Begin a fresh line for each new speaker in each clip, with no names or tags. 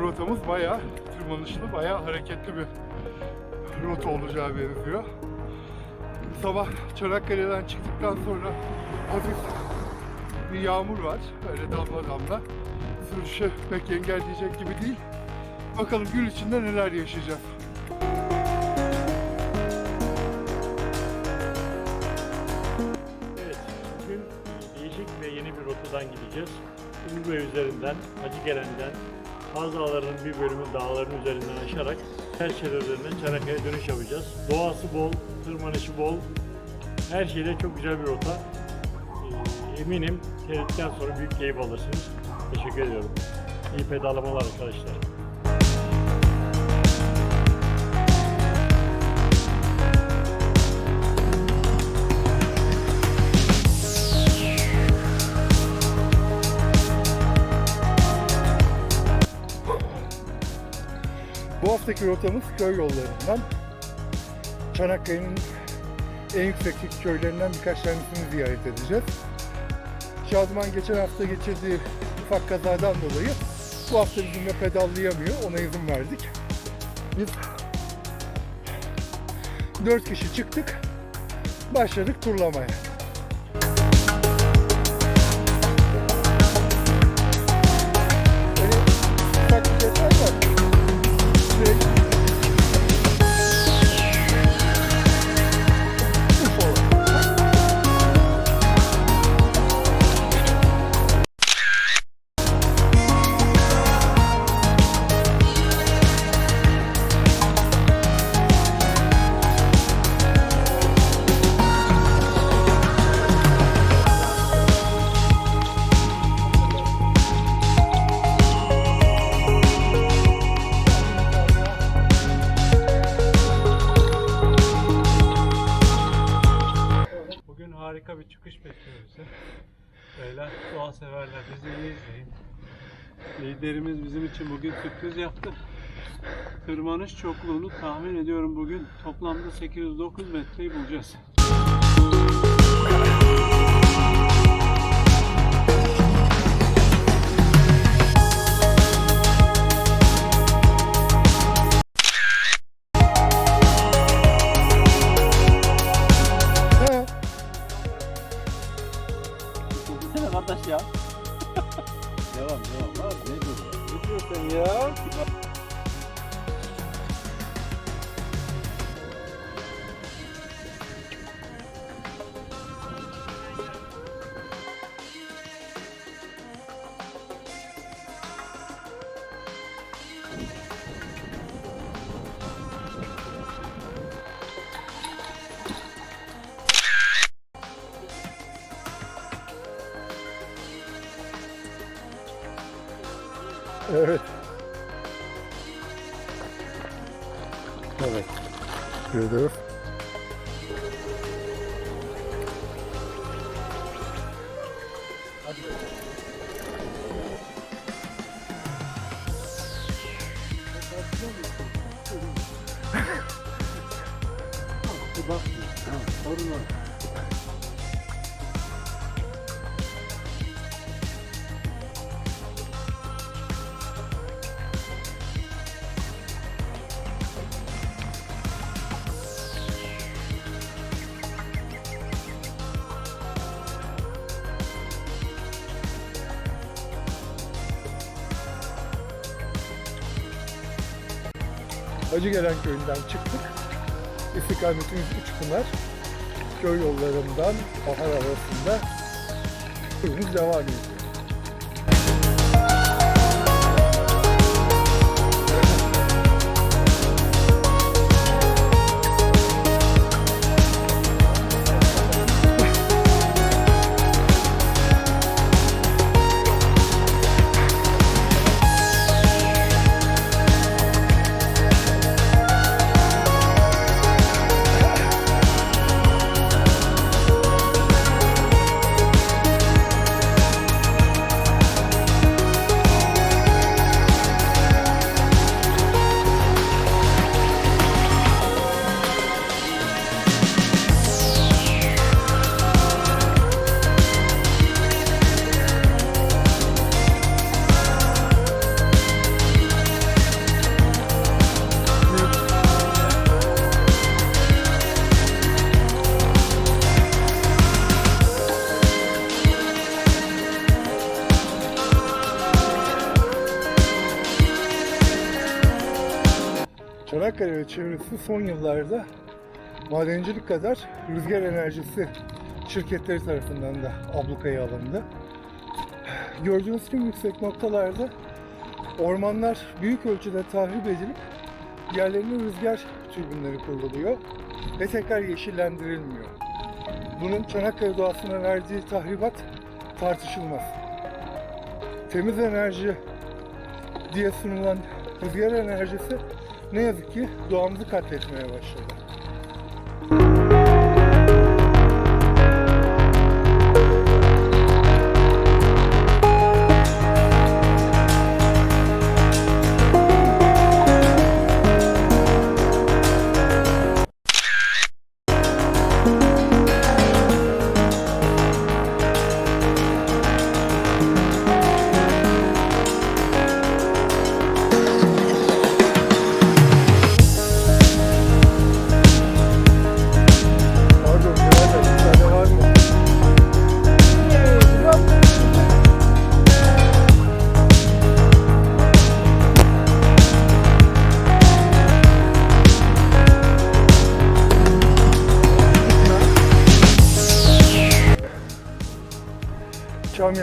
rotamız bayağı tırmanışlı, bayağı hareketli bir rota olacağı benziyor. Sabah Çanakkale'den çıktıktan sonra hafif bir yağmur var. Öyle damla damla. Sürüşü pek engelleyecek gibi değil. Bakalım gün içinde neler yaşayacağız.
Evet, bugün değişik ve yeni bir rotadan gideceğiz. Ümrübe üzerinden, Hacıgelen'den, Kaz bir bölümü dağların üzerinden aşarak Perşehir üzerinden Çanakkale'ye dönüş yapacağız. Doğası bol, tırmanışı bol, her şeyle çok güzel bir rota. Ee, eminim seyrettikten sonra büyük keyif alırsınız. Teşekkür ediyorum. İyi pedalamalar arkadaşlar.
Bu haftaki rotamız köy yollarından. Çanakkale'nin en yüksekteki köylerinden birkaç tanesini ziyaret edeceğiz. Şadıman geçen hafta geçirdiği ufak kazadan dolayı bu hafta bizimle pedallayamıyor. Ona izin verdik. Biz dört kişi çıktık. Başladık turlamaya.
Beyler, doğa severler bizi iyi izleyin.
Liderimiz bizim için bugün sürpriz yaptı. Tırmanış çokluğunu tahmin ediyorum bugün toplamda 809 metreyi bulacağız.
Evet. Evet. Görüyoruz. Acıgelen köyünden çıktık. İstikametimiz Üçpınar. Köy yollarından bahar arasında turumuz devam ediyor. Çanakkale çevresi son yıllarda madencilik kadar rüzgar enerjisi şirketleri tarafından da ablukaya alındı. Gördüğünüz tüm yüksek noktalarda ormanlar büyük ölçüde tahrip edilip yerlerine rüzgar türbinleri kuruluyor ve tekrar yeşillendirilmiyor. Bunun Çanakkale doğasına verdiği tahribat tartışılmaz. Temiz enerji diye sunulan rüzgar enerjisi ne yazık ki doğamızı katletmeye başladı.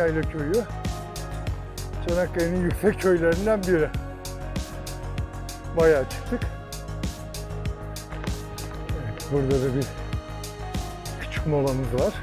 Çamyayla köyü Çanakkale'nin yüksek köylerinden biri. Bayağı çıktık. Evet, burada da bir küçük molamız var.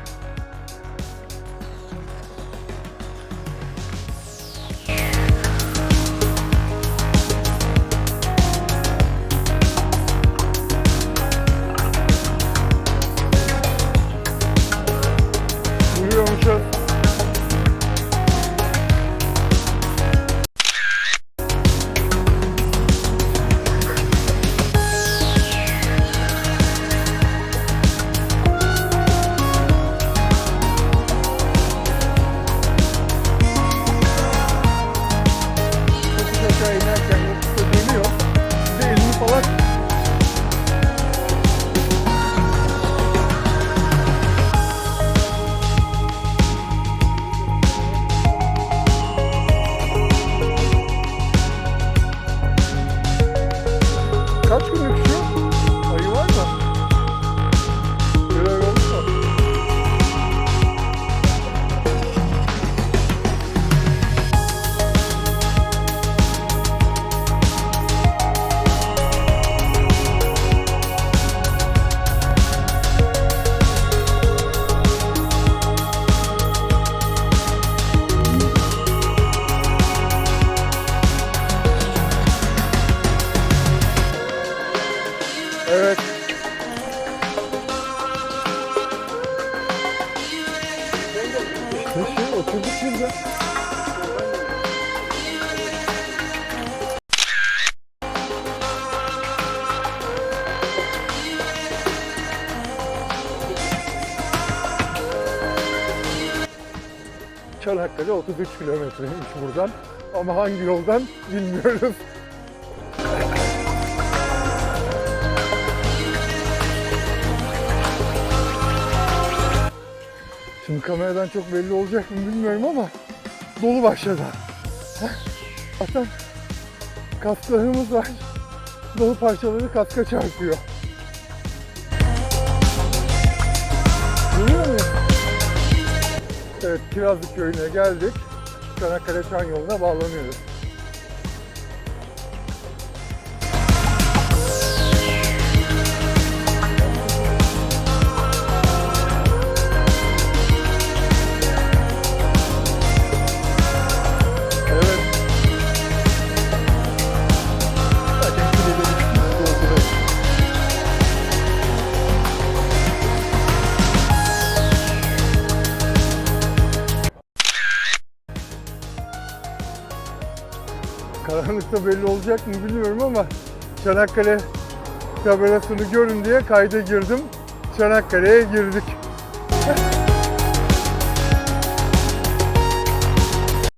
Oturduk burada. Çanakkale 33 kilometreymiş buradan. Ama hangi yoldan bilmiyoruz. Şimdi kameradan çok belli olacak mı bilmiyorum ama dolu başladı. Zaten kasklarımız var. Dolu parçaları kaska çarpıyor. Görüyor musun? Evet, Kirazlık köyüne geldik. Çanakkale Çan yoluna bağlanıyoruz. Karanlıkta belli olacak mı bilmiyorum ama Çanakkale tabelasını görün diye kayda girdim. Çanakkale'ye girdik.